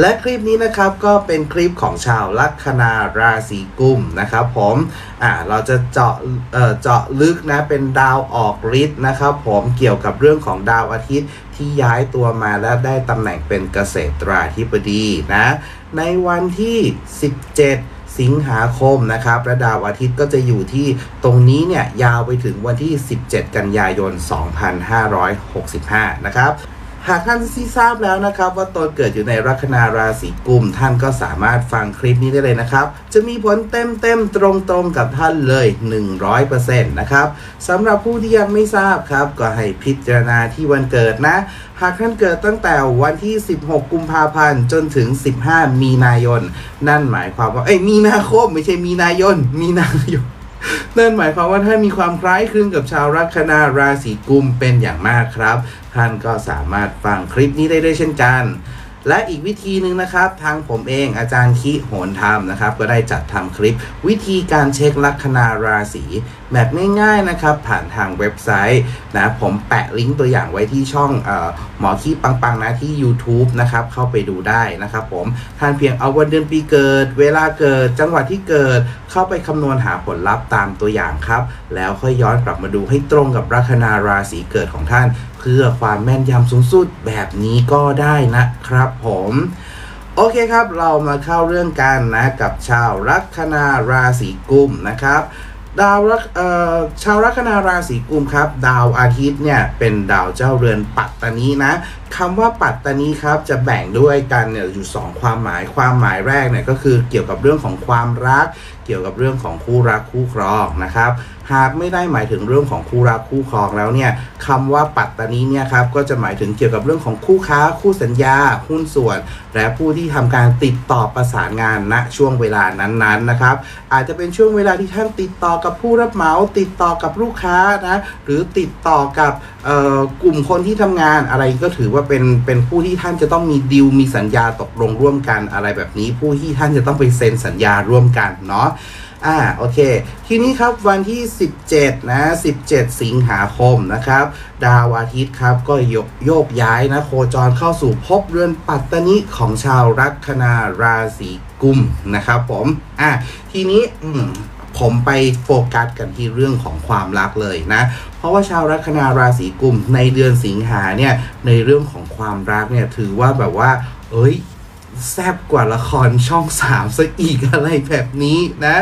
และคลิปนี้นะครับก็เป็นคลิปของชาวลัคนาราศีกุมนะครับผมอ่าเราจะเจาะเอ่อเจาะลึกนะเป็นดาวออกฤทธิ์นะครับผมเกี่ยวกับเรื่องของดาวอาทิตย์ที่ย้ายตัวมาและได้ตำแหน่งเป็นเกษตราธิบดีนะในวันที่ 17สิงหาคมนะครับและดาวอาทิตย์ก็จะอยู่ที่ตรงนี้เนี่ยยาวไปถึงวันที่ 17 กันยายน 2565 นะครับ หากท่านที่ทราบแล้วนะครับ ว่าตนเกิดอยู่ในลัคนาราศีกุม ท่านก็สามารถฟังคลิปนี้ได้เลยนะครับ จะมีผลเต็มเต็มๆตรงตรงๆกับท่านเลย 100%นะครับสำหรับผู้ที่ยังไม่ทราบครับ ก็ให้พิจารณาที่วันเกิดนะ หากท่านเกิดตั้งแต่วันที่ 16 กุมภาพันธ์จนถึง 15 มีนายน นั่นหมายความว่าเอ้ยมีนาคมไม่ใช่มีนายน มีนายน นั่นหมายความว่าท่านมีความคล้ายคลึงกับชาวลัคนาราศีกุมเป็นอย่างมากครับ ท่านก็สามารถฟังคลิปนี้ได้ด้วยเช่นกันและอีกวิธีหนึ่งนะครับ ทางผมเองอาจารย์คิโหนธรรมนะครับ ก็ได้จัดทำคลิปวิธีการเช็คลัคนาราศี แบบง่ายๆนะครับผ่านทางเว็บไซต์นะผมแปะลิงก์ตัวอย่างไว้ที่ช่องอหมอคีปังๆนะที่ YouTube นะครับเข้าไปดูได้นะครับผมท่านเพียงเอาวันเดือนปีเกิด เวลาเกิดจังหวัดที่เกิดเข้าไปคำนวณหาผลลัพธ์ตามตัวอย่างครับ แล้วค่อยย้อนกลับมาดูให้ตรงกับลัคนาราศีเกิดของท่าน เพื่อความแม่นยำสูงสุดแบบนี้ก็ได้นะครับผมโอเคครับ เรามาเข้าเรื่องกันนะกับชาวลัคนาราศีกุมนะครับ ดาวรักเอ่อชาวลัคนาราศีกุมครับ ดาวอาทิตย์เนี่ยเป็นดาวเจ้าเรือนปัตตานีนะ คำว่าปัตตานีครับจะแบ่งด้วยกันเนี่ยอยู่สองความหมาย ความหมายแรกเนี่ยก็คือเกี่ยวกับเรื่องของความรัก เกี่ยวกับเรื่องของคู่รักคู่ครองนะครับ หากไม่ได้หมายถึงเรื่องของคู่รักคู่ครองแล้วเนี่ยคำว่าปัตตานีเนี่ยครับก็จะหมายถึงเกี่ยวกับเรื่องของคู่ค้า คู่สัญญา หุ้นส่วน และผู้ที่ทำการติดต่อประสานงานณช่วงเวลานั้นๆนะครับ อาจจะเป็นช่วงเวลาที่ท่านติดต่อกับผู้รับเหมา ติดต่อกับลูกค้านะหรือติดต่อกับเอ่อกลุ่มคนที่ทำงานอะไรก็ถือว่าเป็นเป็นผู้ที่ท่านจะต้องมีดีลมีสัญญาตกลงร่วมกันอะไรแบบนี้ ผู้ที่ท่านจะต้องไปเซ็นสัญญาร่วมกันเนาะอ่าโอเค ทีนี้ครับวันที่ 17 นะ 17 สิงหาคมนะครับ ดาวอาทิตย์ครับก็โยโยกย้ายนะโคจรเข้าสู่ภพเรือนปัตตนิของชาวลัคนาราศีกุมนะครับผมอะทีนี้อืม ผมไปโฟกัสกันที่เรื่องของความรักเลยนะ เพราะว่าชาวลัคนาราศีกุมในเดือนสิงหาเนี่ยในเรื่องของความรักเนี่ยถือว่าแบบว่า เอ้ยแซบกว่าละครช่องสามซะอีกอะไรแบบนี้นะ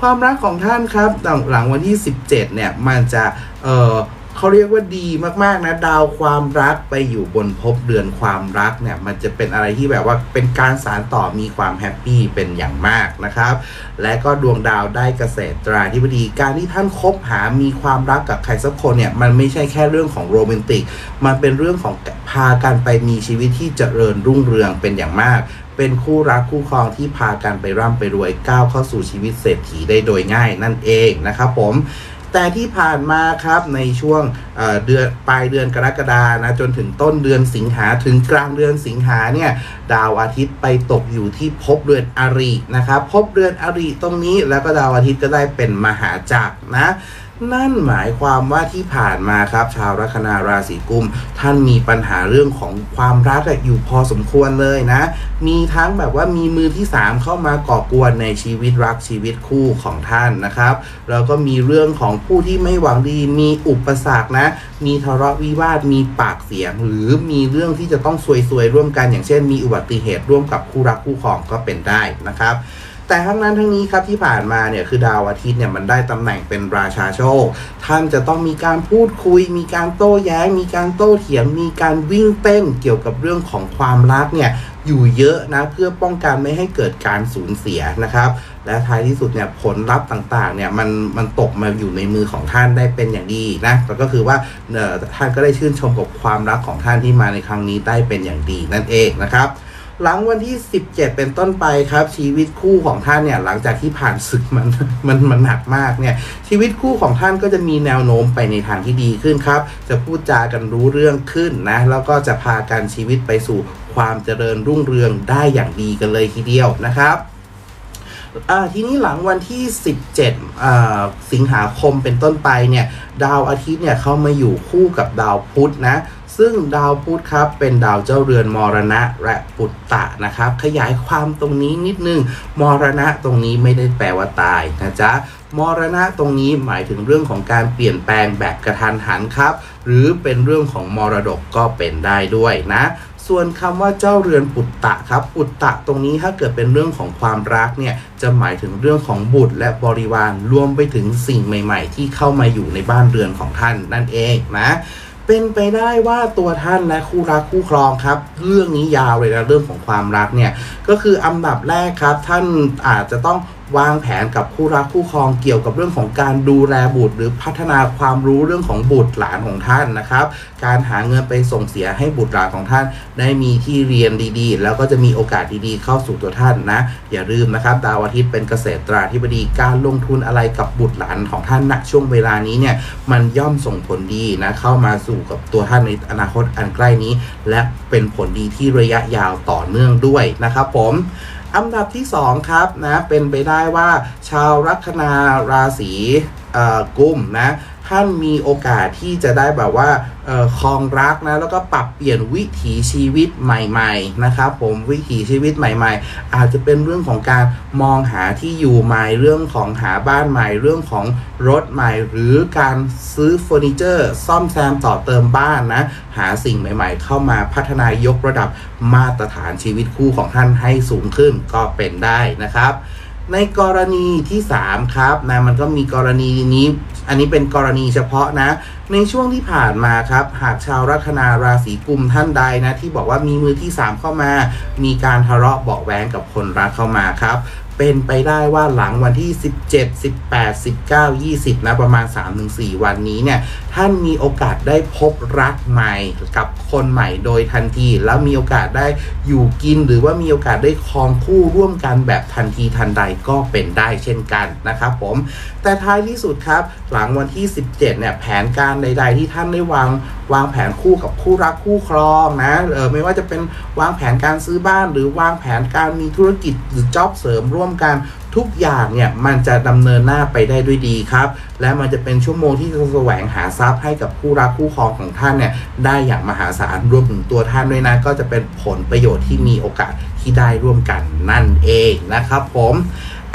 ความรักของท่านครับหลังหลังวันที่ 17เนี่ยมันจะเออ เขาเรียกว่าดีมากๆนะดาวความรักไปอยู่บนภพเดือนความรักเนี่ยมันจะเป็นอะไรที่แบบว่าเป็นการสารต่อมีความแฮปปี้เป็นอย่างมากนะครับ และก็ดวงดาวได้เกษตราธิบดีการที่ท่านคบหามีความรักกับใครสักคนเนี่ยมันไม่ใช่แค่เรื่องของโรแมนติก มันเป็นเรื่องของพากันไปมีชีวิตที่เจริญรุ่งเรืองเป็นอย่างมากเป็นคู่รักคู่ครองที่พากันไปร่ำไปรวยก้าวเข้าสู่ชีวิตเศรษฐีได้โดยง่ายนั่นเองนะครับผม แต่ที่ผ่านมาครับในช่วงเดือนปลายเดือนกรกฎานะจนถึงต้นเดือนสิงหาถึงกลางเดือนสิงหาเนี่ยดาวอาทิตย์ไปตกอยู่ที่ภพเรือนอรินะครับภพเรือนอริตรงนี้แล้วก็ดาวอาทิตย์ก็ได้เป็นมหาจักรนะ นั่นหมายความว่าที่ผ่านมาครับ ชาวลัคนาราศีกุม ท่านมีปัญหาเรื่องของความรักอยู่พอสมควรเลยนะ มีทั้งแบบว่ามีมือที่ 3 เข้ามาก่อกวนในชีวิตรักชีวิตคู่ของท่านนะครับ แล้วก็มีเรื่องของผู้ที่ไม่หวังดี มีอุปสรรคนะ มีทะเลาะวิวาทมีปากเสียง หรือมีเรื่องที่จะต้องซวยๆร่วมกัน อย่างเช่น มีอุบัติเหตุร่วมกับคู่รักคู่ครองก็เป็นได้นะครับ แต่ทั้งนั้นทั้งนี้ครับที่ผ่านมาเนี่ยคือดาวอาทิตย์เนี่ยมันได้ตำแหน่งเป็นราชาโชค ท่านจะต้องมีการพูดคุย มีการโต้แย้ง มีการโต้เถียง มีการวิ่งเต้นเกี่ยวกับเรื่องของความรักเนี่ยอยู่เยอะนะเพื่อป้องกันไม่ให้เกิดการสูญเสียนะครับ และท้ายที่สุดเนี่ยผลลัพธ์ต่างๆเนี่ยมันมันตกมาอยู่ในมือของท่านได้เป็นอย่างดีนะแล้วก็คือว่าเอ่อท่านก็ได้ชื่นชมกับความรักของท่านที่มาในครั้งนี้ได้เป็นอย่างดีนั่นเองนะครับ หลังวันที่ 17 เป็นต้นไปครับ ชีวิตคู่ของท่านเนี่ยหลังจากที่ผ่านศึกมันมันมันหนักมากเนี่ยชีวิตคู่ของท่านก็จะมีแนวโน้มไปในทางที่ดีขึ้นครับ จะพูดจากันรู้เรื่องขึ้นนะแล้วก็จะพากันชีวิตไปสู่ความเจริญรุ่งเรืองได้อย่างดีกันเลยทีเดียวนะครับทีนี้หลังวันที่ 17 สิงหาคมเป็นต้นไปเนี่ยดาวอาทิตย์เนี่ยเข้ามาอยู่คู่กับดาวพุธนะ ซึ่งดาวพุธครับเป็นดาวเจ้าเรือนมรณะและปุตตะนะครับ ขยายความตรงนี้นิดนึงมรณะตรงนี้ไม่ได้แปลว่าตายนะจ๊ะมรณะตรงนี้หมายถึงเรื่องของการเปลี่ยนแปลงแบบกระทันหันครับ หรือเป็นเรื่องของมรดกก็เป็นได้ด้วยนะ ส่วนคำว่าเจ้าเรือนปุตตะครับปุตตะตรงนี้ถ้าเกิดเป็นเรื่องของความรักเนี่ยจะหมายถึงเรื่องของบุตรและบริวารรวมไปถึงสิ่งใหม่ ๆ ที่เข้ามาอยู่ในบ้านเรือนของท่านนั่นเองนะ เป็นไปได้ว่าตัวท่านและคู่รักคู่ครองครับ เรื่องนี้ยาวเลยนะเรื่องของความรักเนี่ยก็คืออันดับแรกครับท่านอาจจะต้อง วางแผนกับคู่รักคู่ครองเกี่ยวกับเรื่องของการดูแลบุตร หรือพัฒนาความรู้เรื่องของบุตรหลานของท่านนะครับ การหาเงินไปส่งเสียให้บุตรหลานของท่าน ได้มีที่เรียนดีๆ แล้วก็จะมีโอกาสดีๆ เข้าสู่ตัวท่านนะ อย่าลืมนะครับ ดาวอาทิตย์เป็นเกษตราธิบดีการลงทุนอะไรกับบุตรหลานของท่านณช่วงเวลานี้เนี่ยมันย่อมส่งผลดีนะเข้ามาสู่กับตัวท่านในอนาคตอันใกล้นี้ และเป็นผลดีที่ระยะยาวต่อเนื่องด้วยนะครับผม อันดับที่ 2 ครับนะเป็นไปได้ว่าชาวลัคนาราศีกุมนะ ท่านมีโอกาสที่จะได้แบบว่าครองรักนะแล้วก็ปรับเปลี่ยนวิถีชีวิตใหม่ ๆ นะครับผมวิถีชีวิตใหม่ ๆ อาจจะเป็นเรื่องของการมองหาที่อยู่ใหม่เรื่องของหาบ้านใหม่ เรื่องของรถใหม่ หรือการซื้อเฟอร์นิเจอร์ซ่อมแซมต่อเติมบ้านนะหาสิ่งใหม่ ๆ เข้ามาพัฒนายกระดับมาตรฐานชีวิตคู่ของท่านให้สูงขึ้นก็เป็นได้นะครับในกรณีที่ 3 ครับนะมันก็มีกรณีนี้ อันนี้เป็นกรณีเฉพาะนะ ในช่วงที่ผ่านมาครับ หากชาวลัคนาราศีกุมท่านใดนะ ที่บอกว่ามีมือที่ 3 เข้ามา มีการทะเลาะเบาแหวงกับคนรักเข้ามาครับเป็นไปได้ว่าหลังวันที่ 17 18 19 20 นะ ประมาณ 3-4 วันนี้เนี่ยท่านมีโอกาสได้พบรักใหม่กับคนใหม่โดยทันที แล้วมีโอกาสได้อยู่กินหรือว่ามีโอกาสได้ครองคู่ร่วมกันแบบทันทีทันใดก็เป็นได้เช่นกันนะครับผมแต่ท้ายที่สุดครับหลังวันที่ 17เนี่ยแผนการใด ๆ ที่ท่านได้วางวางแผนคู่กับคู่รักคู่ครองนะเออไม่ว่าจะเป็นวางแผนการซื้อบ้าน หรือวางแผนการมีธุรกิจหรือจ็อบเสริมร่วมกัน ทุกอย่างเนี่ยมันจะดำเนินหน้าไปได้ด้วยดีครับ และมันจะเป็นชั่วโมงที่จะแสวงหาทรัพย์ให้กับคู่รักคู่ครองของท่านเนี่ยได้อย่างมหาศาลรวมถึงตัวท่านด้วยนะก็จะเป็นผลประโยชน์ที่มีโอกาสที่ได้ร่วมกันนั่นเองนะครับผม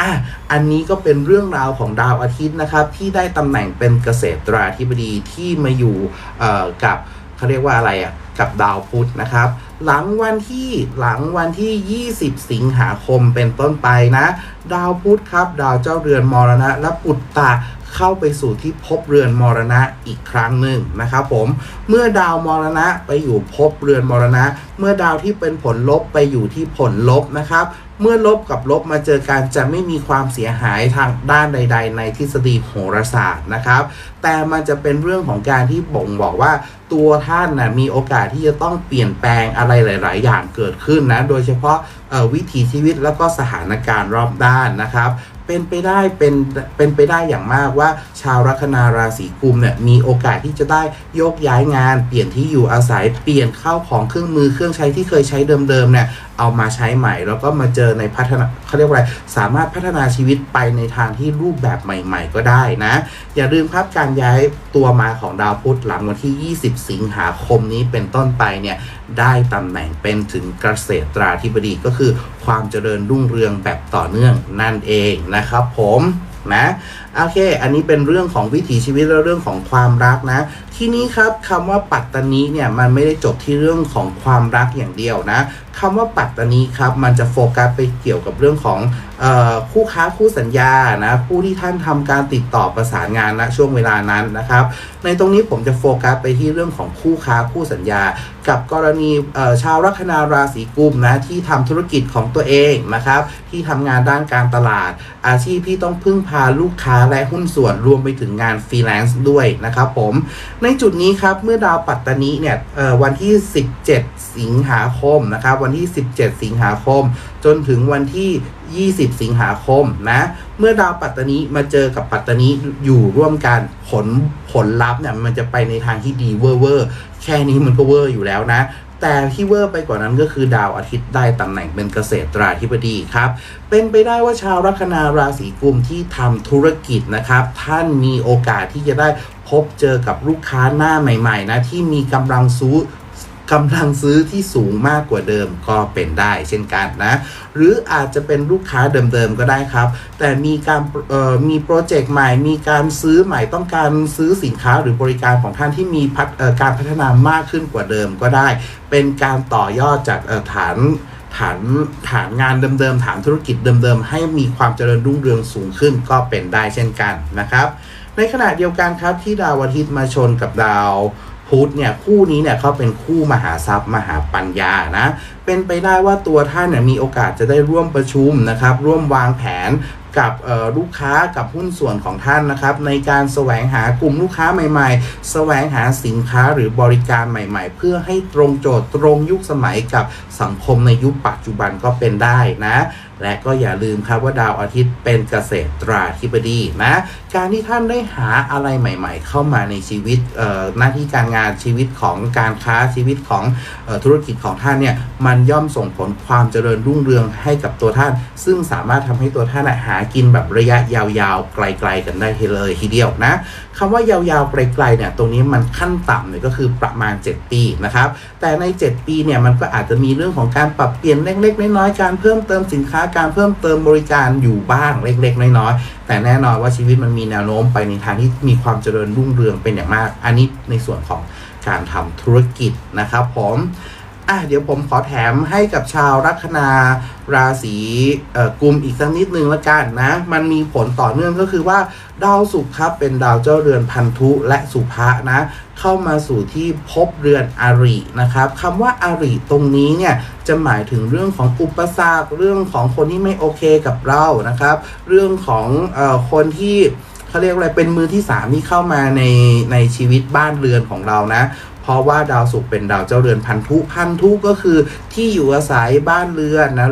อะอันนี้ก็เป็นเรื่องราวของดาวอาทิตย์นะครับที่ได้ตำแหน่งเป็นเกษตราธิบดีที่มาอยู่เอ่อกับเขาเรียกว่าอะไรอะกับดาวพุธนะครับ หลังวันที่หลังวันที่ 20 สิงหาคมเป็นต้นไปนะ ดาวพุธครับ ดาวเจ้าเรือนมรณะและปุตตะ เข้าไปสู่ที่ภพเรือนมรณะอีกครั้งหนึ่งนะครับผมเมื่อดาวมรณะไปอยู่ภพเรือนมรณะ เมื่อดาวที่เป็นผลลบไปอยู่ที่ผลลบนะครับเมื่อลบกับลบมาเจอกันจะไม่มีความเสียหายทางด้านใด ๆ ในทฤษฎีโหราศาสตร์นะครับ แต่มันจะเป็นเรื่องของการที่บ่งบอกว่าตัวท่านนะมีโอกาสที่จะต้องเปลี่ยนแปลงอะไรหลาย ๆ อย่างเกิดขึ้นนะ โดยเฉพาะวิถีชีวิตแล้วก็สถานการณ์รอบด้านนะครับ เป็นไปได้เป็นเป็นไปได้อย่างมากว่า ชาวลัคนาราศีกุมเนี่ยมีโอกาสที่จะได้โยกย้ายงาน เปลี่ยนที่อยู่อาศัยเปลี่ยนเข้าของเครื่องมือเครื่องใช้ที่เคยใช้เดิมๆเนี่ยเอามาใช้ใหม่ แล้วก็มาเจอในพัฒนาเขาเรียกว่าอะไรสามารถพัฒนาชีวิตไปในทางที่รูปแบบใหม่ ๆ ก็ได้นะ อย่าลืมครับการย้ายตัวมาของดาวพุธหลังวันที่ 20 สิงหาคมนี้เป็นต้นไปเนี่ยได้ตำแหน่งเป็นถึงเกษตราธิบดีก็คือความเจริญรุ่งเรืองแบบต่อเนื่องนั่นเองนะครับผมนะ โอเค อันนี้เป็นเรื่องของวิถีชีวิตและเรื่องของความรักนะ ที่นี้ครับคำว่าปัตตานีเนี่ยมันไม่ได้จบที่เรื่องของความรักอย่างเดียวนะคำว่าปัตตานีครับมันจะโฟกัสไปเกี่ยวกับเรื่องของออคู่ค้าคู่สัญญานะผู้ที่ท่านทำการติดต่อประสานงานณช่วงเวลานั้นนะครับ ในตรงนี้ผมจะโฟกัสไปที่เรื่องของคู่ค้าคู่สัญญา กับกรณีชาวลัคนาราศีกุมนะที่ทำธุรกิจของตัวเองนะครับ ที่ทำงานด้านการตลาด อาชีพที่ต้องพึ่งพาลูกค้าและหุ้นส่วนรวมไปถึงงานฟรีแลนซ์ด้วยนะครับผม ในจุดนี้ครับเมื่อดาวปัตตานีเนี่ยวันที่ 17 สิงหาคมนะครับวันที่ 17 สิงหาคม จนถึงวันที่ 20 สิงหาคมนะเมื่อดาวปัตตานีมาเจอกับปัตตานีอยู่ร่วมกันผลผลลัพธ์เนี่ยมันจะไปในทางที่ดีเวอร์เวอร์แค่นี้มันก็เวอร์อยู่แล้วนะ แต่ที่เวอร์ไปกว่านั้นก็คือดาวอาทิตย์ได้ตำแหน่งเป็นเกษตราธิบดีครับ เป็นไปได้ว่าชาวลัคนาราศีกุมที่ทำธุรกิจนะครับ ท่านมีโอกาสที่จะได้พบเจอกับลูกค้าหน้าใหม่ ๆ นะที่มีกำลังซื้อ กำลังซื้อที่สูงมากกว่าเดิมก็เป็นได้เช่นกันนะ หรืออาจจะเป็นลูกค้าเดิมๆก็ได้ครับ แต่มีการมีโปรเจกต์ใหม่ มีการซื้อใหม่ต้องการซื้อสินค้าหรือบริการของท่านที่มีพัฒเอ่อการพัฒนามากขึ้นกว่าเดิมก็ได้ เป็นการต่อยอดจากฐานฐานฐานงานเดิมๆ ฐานธุรกิจเดิมๆ ให้มีความเจริญรุ่งเรืองสูงขึ้นก็เป็นได้เช่นกันนะครับ ในขณะเดียวกันครับที่ดาวอาทิตย์มาชนกับดาว พุธเนี่ยคู่นี้เนี่ยเขาเป็นคู่มหาทรัพย์มหาปัญญานะเป็นไปได้ว่าตัวท่านเนี่ยมีโอกาสจะได้ร่วมประชุมนะครับ ร่วมวางแผนกับลูกค้ากับหุ้นส่วนของท่านนะครับ ในการแสวงหากลุ่มลูกค้าใหม่ๆ แสวงหาสินค้าหรือบริการใหม่ๆ เพื่อให้ตรงโจทย์ตรงยุคสมัยกับสังคมในยุคปัจจุบันก็เป็นได้นะและก็อย่าลืมครับว่าดาวอาทิตย์เป็นเกษตราธิบดีนะ การที่ท่านได้หาอะไรใหม่ ๆ เข้ามาในชีวิตหน้าที่การงานชีวิตของการค้าชีวิตของออธุรกิจของท่านเนี่ยมันย่อมส่งผลความเจริญรุ่งเรืองให้กับตัวท่าน ซึ่งสามารถทำให้ตัวท่านหากินแบบระยะยาวๆ ไกล ๆ กันได้เลยทีเดียวนะ คำว่ายาวๆไกลๆเนี่ยตรงนี้มันขั้นต่ำเนี่ยก็คือประมาณ 7 ปีนะครับ แต่ใน 7 ปีเนี่ยมันก็อาจจะมีเรื่องของการปรับเปลี่ยนเล็กๆน้อยๆการเพิ่มเติมสินค้าการเพิ่มเติมบริการอยู่บ้างเล็กๆน้อยๆแต่แน่นอนว่าชีวิตมันมีแนวโน้มไปในทางที่มีความเจริญรุ่งเรืองเป็นอย่างมาก อันนี้ในส่วนของการทำธุรกิจนะครับผม อะเดี๋ยวผมขอแถมให้กับชาวลัคนาราศีกุมอีกสักนิดนึงละกันนะ มันมีผลต่อเนื่องก็คือว่า ดาวศุกร์ครับเป็นดาวเจ้าเรือนพันธุและสุภะนะ เข้ามาสู่ที่ภพเรือนอารินะครับคำว่าอาริตรงนี้เนี่ยจะหมายถึงเรื่องของอุปสรรคเรื่องของคนที่ไม่โอเคกับเรานะครับ เรื่องของเอ่อคนที่เขาเรียกอะไรเป็นมือที่สามที่เข้ามาในในชีวิตบ้านเรือนของเรานะ เพราะว่าดาวศุกร์เป็นดาวเจ้าเรือนพันธุพันธุก็คือที่อยู่อาศัยบ้านเรือนนะ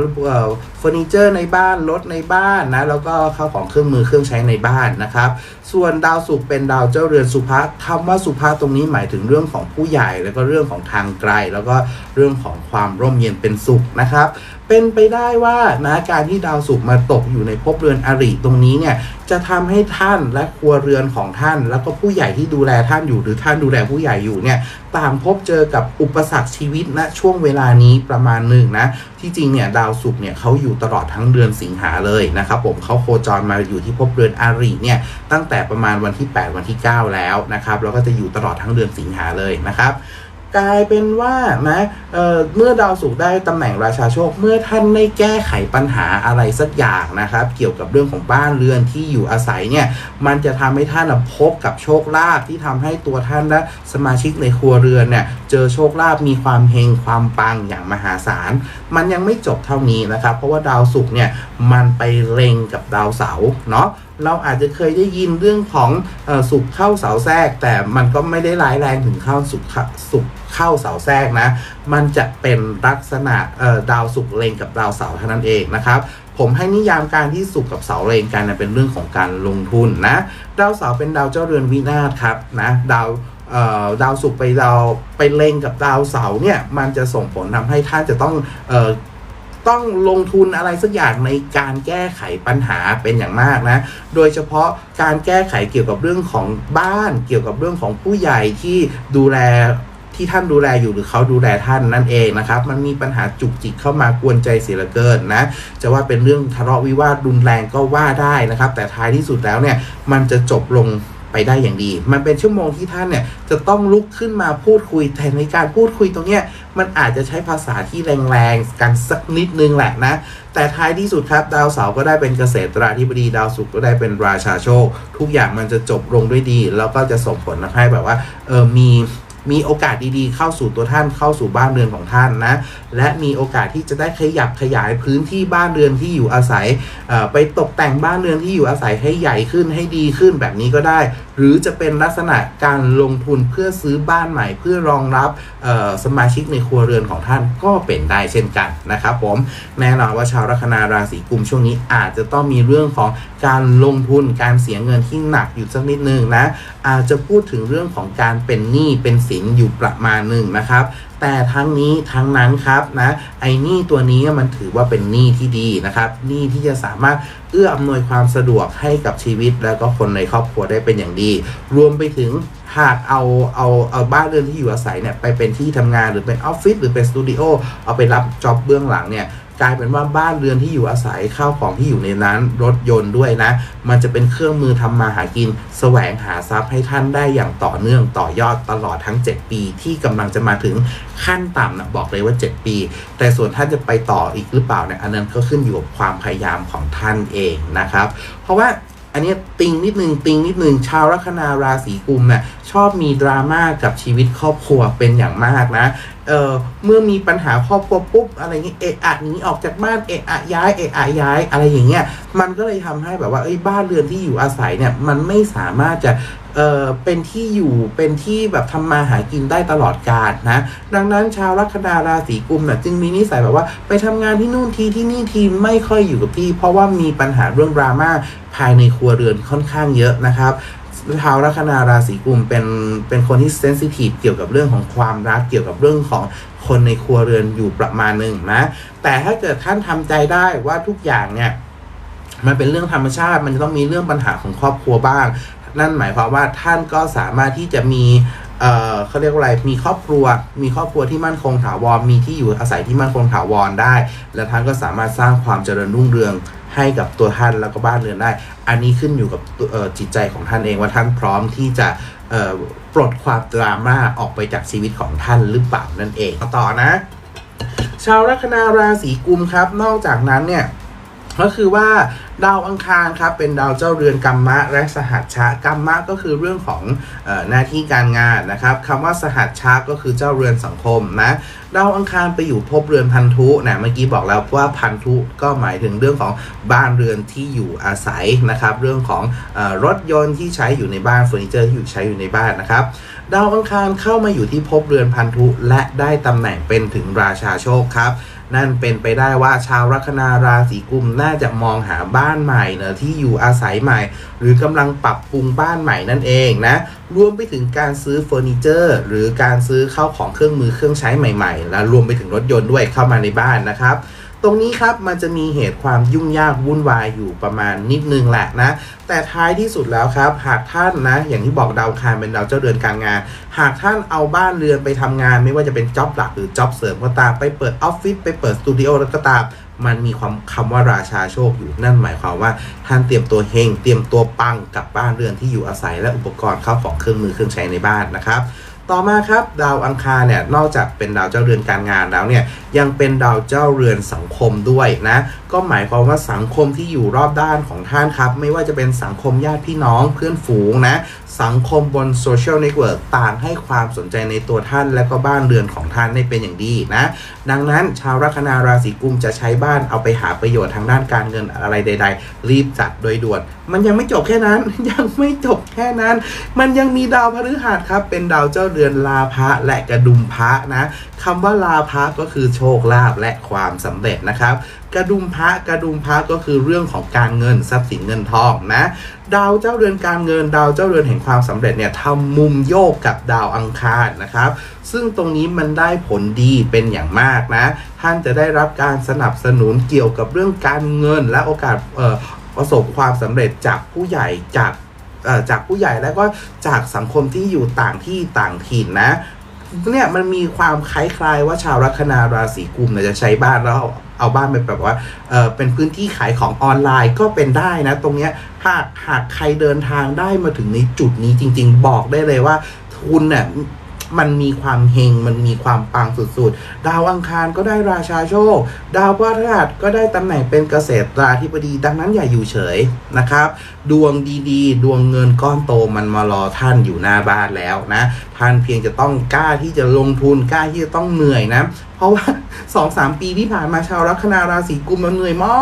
เฟอร์นิเจอร์ในบ้านรถในบ้านนะแล้วก็ข้าวของเครื่องมือเครื่องใช้ในบ้านนะครับ ส่วนดาวศุกร์เป็นดาวเจ้าเรือนสุภาษคำว่าสุภาษตรงนี้หมายถึงเรื่องของผู้ใหญ่ แล้วก็เรื่องของทางไกล แล้วก็เรื่องของความร่มเย็นเป็นสุขนะครับ เป็นไปได้ว่านะการที่ดาวศุกร์มาตกอยู่ในภพเรือนอริตรงนี้เนี่ยจะทำให้ท่านและครัวเรือนของท่าน แล้วก็ผู้ใหญ่ที่ดูแลท่านอยู่หรือท่านดูแลผู้ใหญ่อยู่เนี่ย ต่างพบเจอกับอุปสรรคชีวิตณช่วงเวลานี้ประมาณหนึ่งนะ ที่จริงเนี่ยดาวศุกร์เนี่ยเขาอยู่ตลอดทั้งเดือนสิงหาเลยนะครับผมเขาโคจรมาอยู่ที่ภพเรือนอาริเนี่ยตั้งแต่ประมาณวันที่ 8 วันที่ 9 แล้วนะครับแล้วก็จะอยู่ตลอดทั้งเดือนสิงหาเลยนะครับ กลายเป็นว่านะเเมื่อดาวศุกร์ได้ตำแหน่งราชาโชค เมื่อท่านไม่แก้ไขปัญหาอะไรสักอย่างนะครับ เกี่ยวกับเรื่องของบ้านเรือนที่อยู่อาศัยเนี่ยมันจะทำให้ท่านพบกับโชคลาภที่ทำให้ตัวท่านและสมาชิกในครัวเรือนเนี่ยเจอโชคลาภมีความเฮงความปังอย่างมหาศาล มันยังไม่จบเท่านี้นะครับ เพราะว่าดาวศุกร์เนี่ยมันไปเล็งกับดาวเสาร์เนาะ เราอาจจะเคยได้ยินเรื่องของอสุขเข้าเสาแทรก แต่มันก็ไม่ได้ร้ายแรงถึงเข้าสุขเข้าสุขเข้าเสาแทรกนะ มันจะเป็นลักษณะดาวสุขเลงกับดาวเสาเท่านั้นเองนะครับผมให้นิยามการที่สุขกับเสาเลงกันนะเป็นเรื่องของการลงทุนนะดาวเสาเป็นดาวเจ้าเรือนวินาศครับนะดาวดาวศุกไปดาวไปเล็งกับดาวเสาเนี่ยมันจะส่งผลทำให้ท่านจะต้องอ ต้องลงทุนอะไรสักอย่างในการแก้ไขปัญหาเป็นอย่างมากนะ โดยเฉพาะการแก้ไขเกี่ยวกับเรื่องของบ้านเกี่ยวกับเรื่องของผู้ใหญ่ที่ดูแลที่ท่านดูแลอยู่หรือเขาดูแลท่านนั่นเองนะครับ มันมีปัญหาจุกจิกเข้ามากวนใจเสียเหลือเกินนะ จะว่าเป็นเรื่องทะเลาะวิวาทรุนแรงก็ว่าได้นะครับ แต่ท้ายที่สุดแล้วเนี่ยมันจะจบลง ไปได้อย่างดี มันเป็นชั่วโมงที่ท่านเนี่ยจะต้องลุกขึ้นมาพูดคุยแต่ในการพูดคุยตรงเนี้ยมันอาจจะใช้ภาษาที่แรงๆกันสักนิดนึงแหละนะ แต่ท้ายที่สุดครับ ดาวเสาร์ก็ได้เป็นเกษตราธิบดีดาวศุกร์ก็ได้เป็นราชาโชค ทุกอย่างมันจะจบลงด้วยดี แล้วก็จะส่งผลทำให้แบบว่าเออมี มีโอกาสดีๆ เข้าสู่ตัวท่านเข้าสู่บ้านเรือนของท่านนะและมีโอกาสที่จะได้ขยับขยายพื้นที่บ้านเรือนที่อยู่อาศัยไปตกแต่งบ้านเรือนที่อยู่อาศัยให้ใหญ่ขึ้นให้ดีขึ้นแบบนี้ก็ได้หรือจะเป็นลักษณะการลงทุนเพื่อซื้อบ้านใหม่ เพื่อรองรับสมาชิกในครัวเรือนของท่านก็เป็นได้เช่นกันนะครับผมแน่นอนว่าชาวลัคนาราศีกุมช่วงนี้อาจจะต้องมีเรื่องของการลงทุนการเสียเงินที่หนักอยู่สักนิดนึงนะอาจจะพูดถึงเรื่องของการเป็นหนี้เป็นสินอยู่ประมาณหนึ่งนะครับ แต่ทั้งนี้ทั้งนั้นครับนะไอ้หนี้ตัวนี้มันถือว่าเป็นหนี้ที่ดีนะครับหนี้ที่จะสามารถเอื้ออำนวยความสะดวกให้กับชีวิต แล้วก็คนในครอบครัวได้เป็นอย่างดี รวมไปถึงหากเอาเอาเอาบ้านเรือนที่อยู่อาศัยเนี่ยไปเป็นที่ทำงานหรือเป็นออฟฟิศหรือเป็นสตูดิโอเอาไปรับจ็อบเบื้องหลังเนี่ย กลายเป็นว่าบ้านเรือนที่อยู่อาศัยข้าวของที่อยู่ในนั้น รถยนต์ด้วยนะ มันจะเป็นเครื่องมือทำมาหากิน แสวงหาทรัพย์ให้ท่านได้อย่างต่อเนื่องต่อยอดตลอดทั้ง 7 ปี ที่กำลังจะมาถึงขั้นต่ำนะบอกเลยว่า 7 ปี แต่ส่วนท่านจะไปต่ออีกหรือเปล่าเนี่ยอันนั้นก็ขึ้นอยู่กับความพยายามของท่านเองนะครับ เพราะว่าอันนี้ติงนิดนึงติงนิดนึงชาวลัคนาราศีกุมเนี่ยชอบมีดราม่ากับชีวิตครอบครัวเป็นอย่างมากนะเออเมื่อมีปัญหาครอบครัวปุ๊บอะไรเงี้ยเอะอะหนีออกจากบ้านเอะอะย้ายเอะอะย้ายอะไรอย่างเงี้ยมันก็เลยทำให้แบบว่าเอ้ยบ้านเรือนที่อยู่อาศัยเนี่ยมันไม่สามารถจะเออเป็นที่อยู่เป็นที่แบบทำมาหากินได้ตลอดกาลนะดังนั้นชาวลัคนาราศีกุมเนี่ยจึงมีนิสัยแบบว่าไปทำงานที่นู่นทีที่นี่ทีไม่ค่อยอยู่กับที่ เพราะว่ามีปัญหาเรื่องดราม่าภายในครัวเรือนค่อนข้างเยอะนะครับ ชาวลัคนาราศีกุมเป็นเป็นคนที่เซนซิทีฟเกี่ยวกับเรื่องของความรักเกี่ยวกับเรื่องของคนในครัวเรือนอยู่ประมาณหนึ่งนะ แต่ถ้าเกิดท่านทำใจได้ว่าทุกอย่างเนี่ยมันเป็นเรื่องธรรมชาติ มันจะต้องมีเรื่องปัญหาของครอบครัวบ้าง นั่นหมายความว่าท่านก็สามารถที่จะมีเอ่อเขาเรียกว่าอะไร มีครอบครัว มีครอบครัวที่มั่นคงถาวร มีที่อยู่อาศัยที่มั่นคงถาวรได้ และท่านก็สามารถสร้างความเจริญรุ่งเรือง ให้กับตัวท่านแล้วก็บ้านเรือนได้ อันนี้ขึ้นอยู่กับจิตใจของท่านเองว่าท่านพร้อมที่จะปลดความดราม่าออกไปจากชีวิตของท่านหรือเปล่านั่นเองต่อนะ ชาวลัคนาราศีกุมครับ นอกจากนั้นเนี่ย ก็คือว่าดาวอังคารครับเป็นดาวเจ้าเรือนกัมมะและสหัชชะกัมมะก็คือเรื่องของออหน้าที่การงานนะครับคำว่าสหัชชะก็คือเจ้าเรือนสังคมนะดาวอังคารไปอยู่ภพเรือนพันธุนะเมื่อกี้บอกแล้วว่าพันธุก็หมายถึงเรื่องของบ้านเรือนที่อยู่อาศัยนะครับเรื่องของอรถยนต์ที่ใช้อยู่ในบ้านเฟอร์นิเจอร์ที่อยู่ใช้อยู่ในบ้านนะครับดาวอังคารเข้ามาอยู่ที่ภพเรือนพันธุและได้ตำแหน่งเป็นถึงราชาโชคครับนั่นเป็นไปได้ว่าชาวลัคนาราศีกุมน่าจะมองหาบ้านใหม่เนะที่อยู่อาศัยใหม่ หรือกำลังปรับปรุงบ้านใหม่นั่นเองนะรวมไปถึงการซื้อเฟอร์นิเจอร์ หรือการซื้อเข้าของเครื่องมือเครื่องใช้ใหม่ ๆ และรวมไปถึงรถยนต์ด้วยเข้ามาในบ้านนะครับ ตรงนี้ครับมันจะมีเหตุความยุ่งยากวุ่นวายอยู่ประมาณนิดนึงแหละนะ แต่ท้ายที่สุดแล้วครับ หากท่านนะ อย่างที่บอกดาวคารเป็นดาวเจ้าเรือนการงาน หากท่านเอาบ้านเรือนไปทำงาน ไม่ว่าจะเป็นจ็อบหลักหรือจ็อบเสริมก็ตามไปเปิดออฟฟิศไปเปิดสตูดิโอแล้วก็ตามมันมีความคำว่าราชาโชคอยู่นั่นหมายความว่าท่านเตรียมตัวเฮงเตรียมตัวปังกับบ้านเรือนที่อยู่อาศัยและอุปกรณ์เข้าของเครื่องมือเครื่องใช้ในบ้านนะครับ ต่อมาครับดาวอังคารเนี่ยนอกจากเป็นดาวเจ้าเรือนการงานแล้วเนี่ยยังเป็นดาวเจ้าเรือนสังคมด้วยนะก็หมายความว่าสังคมที่อยู่รอบด้านของท่านครับ ไม่ว่าจะเป็นสังคมญาติพี่น้องเพื่อนฝูงนะสังคมบนโซเชียลเน็ตเวิร์กต่างให้ความสนใจในตัวท่านและก็บ้านเรือนของท่านได้เป็นอย่างดีนะ ดังนั้นชาวลัคนาราศีกุมจะใช้บ้านเอาไปหาประโยชน์ทางด้านการเงินอะไรใด ๆ รีบจัดโดยด่วนมันยังไม่จบแค่นั้น ยังไม่จบแค่นั้น มันยังมีดาวพฤหัสครับ เป็นดาวเจ้าเรือนลาภะและกระดุมพระนะคำว่าลาภะก็คือโชคลาภและความสำเร็จนะครับ กระดุมพระกระดุมพระก็คือเรื่องของการเงินทรัพย์สินเงินทองนะดาวเจ้าเรือนการเงิน ดาวเจ้าเรือนแห่งความสำเร็จเนี่ยทำมุมโยกกับดาวอังคารนะครับ ซึ่งตรงนี้มันได้ผลดีเป็นอย่างมากนะ ท่านจะได้รับการสนับสนุนเกี่ยวกับเรื่องการเงินและโอกาสเอ่อ ประสบความสำเร็จจากผู้ใหญ่จากเอ่อจากผู้ใหญ่แล้วก็จากสังคมที่อยู่ต่างที่ต่างถิ่นนะเนี่ยมันมีความคล้ายๆว่าชาวลัคนาราศีกุมเนี่ยจะใช้บ้านแล้วเอาเอาบ้านไปแบบว่าเออเป็นพื้นที่ขายของออนไลน์ก็เป็นได้นะ ตรงเนี้ยหากหากใครเดินทางได้มาถึงในจุดนี้จริง ๆ บอกได้เลยว่าทุนเนี่ย มันมีความเฮงมันมีความปังสุดๆ ดาวอังคารก็ได้ราชาโชค ดาวพฤหัสก็ได้ตำแหน่งเป็นเกษตราธิบดี ดังนั้นอย่าอยู่เฉยนะครับ ดวงดีๆ ดวงเงินก้อนโตมันมารอท่านอยู่หน้าบ้านแล้วนะ ท่านเพียงจะต้องกล้าที่จะลงทุนกล้าที่จะต้องเหนื่อยนะ ราะราะว่าสองสามปีที่ผ่านมาชาวลัคนาราศีกุมมันเหนื่อยมา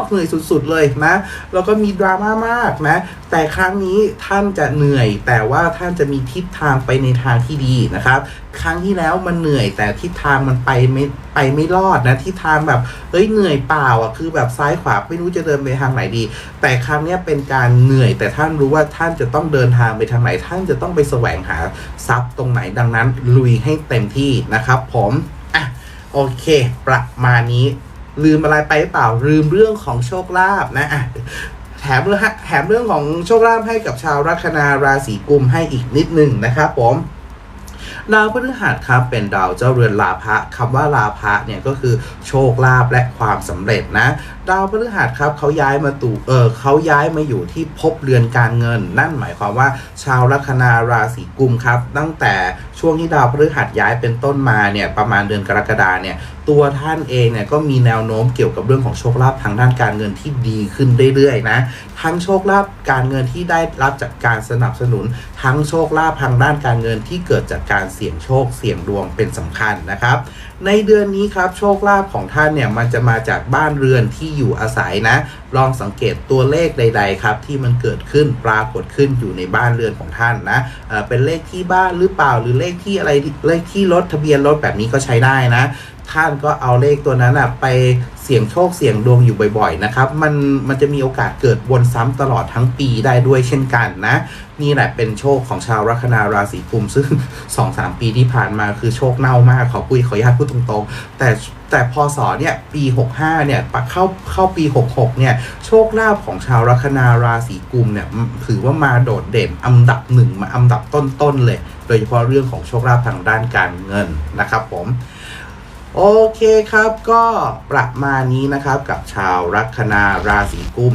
กเหนื่อยสุด ๆ เลยนะ แล้วก็มีดราม่ามากนะ แต่ครั้งนี้ท่านจะเหนื่อย แต่ว่าท่านจะมีทิศทางไปในทางที่ดีนะครับ ครั้งที่แล้วมันเหนื่อย แต่ทิศทางมันไปไม่ไปไม่รอดนะทิศทางแบบเอ้ยเหนื่อยเปล่าอะคือแบบซ้ายขวาไม่รู้จะเดินไปทางไหนดี แต่ครั้งนี้เป็นการเหนื่อย แต่ท่านรู้ว่าท่านจะต้องเดินทางไปทางไหน ท่านจะต้องไปแสวงหาทรัพย์ตรงไหนดังนั้น ลุยให้เต็มที่นะครับผม โอเค ประมาณนี้ ลืมอะไรไปหรือเปล่าลืมเรื่องของโชคลาภนะอะแถมเรื่องแถมเรื่องของโชคลาภให้กับชาวลัคนาราศีกุมให้อีกนิดหนึ่งนะครับผม ดาวพฤหัสครับเป็นดาวเจ้าเรือนลาภะคำว่าลาภะเนี่ยก็คือโชคลาภและความสำเร็จนะดาวพฤหัสครับเขาย้ายมาตู่เออเขาย้ายมาอยู่ที่ภพเรือนการเงิน นั่นหมายความว่าชาวลัคนาราศีกุมครับ ตั้งแต่ช่วงที่ดาวพฤหัสย้ายเป็นต้นมาเนี่ยประมาณเดือนกรกฎาเนี่ยตัวท่านเองเนี่ยก็มีแนวโน้มเกี่ยวกับเรื่องของโชคลาภทางด้านการเงินที่ดีขึ้นเรื่อยๆนะทั้งโชคลาภการเงินที่ได้รับจากการสนับสนุน ทั้งโชคลาภทางด้านการเงินที่เกิดจากการเสี่ยงโชคเสี่ยงดวงเป็นสำคัญนะครับ ในเดือนนี้ครับโชคลาภของท่านเนี่ยมันจะมาจากบ้านเรือนที่อยู่อาศัยนะ ลองสังเกตตัวเลขใด ๆ ครับ ที่มันเกิดขึ้นปรากฏขึ้นอยู่ในบ้านเรือนของท่านนะเเป็นเลขที่บ้านหรือเปล่าหรือเลขที่อะไรเลขที่รถทะเบียนรถแบบนี้ก็ใช้ได้นะ ท่านก็เอาเลขตัวนั้นอะไปเสี่ยงโชคเสี่ยงดวงอยู่บ่อย ๆ นะครับ มันมันจะมีโอกาสเกิดวนซ้ำตลอดทั้งปีได้ด้วยเช่นกันนะ นี่แหละเป็นโชคของชาวลัคนาราศีกุมซึ่งสองสามปีที่ผ่านมาคือโชคเน่ามากขอปุยขออนุญาตพูดตรงๆ แต่แต่พศเนี่ยปี 65 เนี่ยปะเข้าเข้าปี 66 เนี่ยโชคลาภของชาวลัคนาราศีกุมเนี่ยถือว่ามาโดดเด่นอันดับหนึ่งมาอันดับต้นๆเลย โดยเฉพาะเรื่องของโชคลาภทางด้านการเงินนะครับผม โอเคครับก็ประมาณนี้นะครับกับชาวลัคนาราศีกุม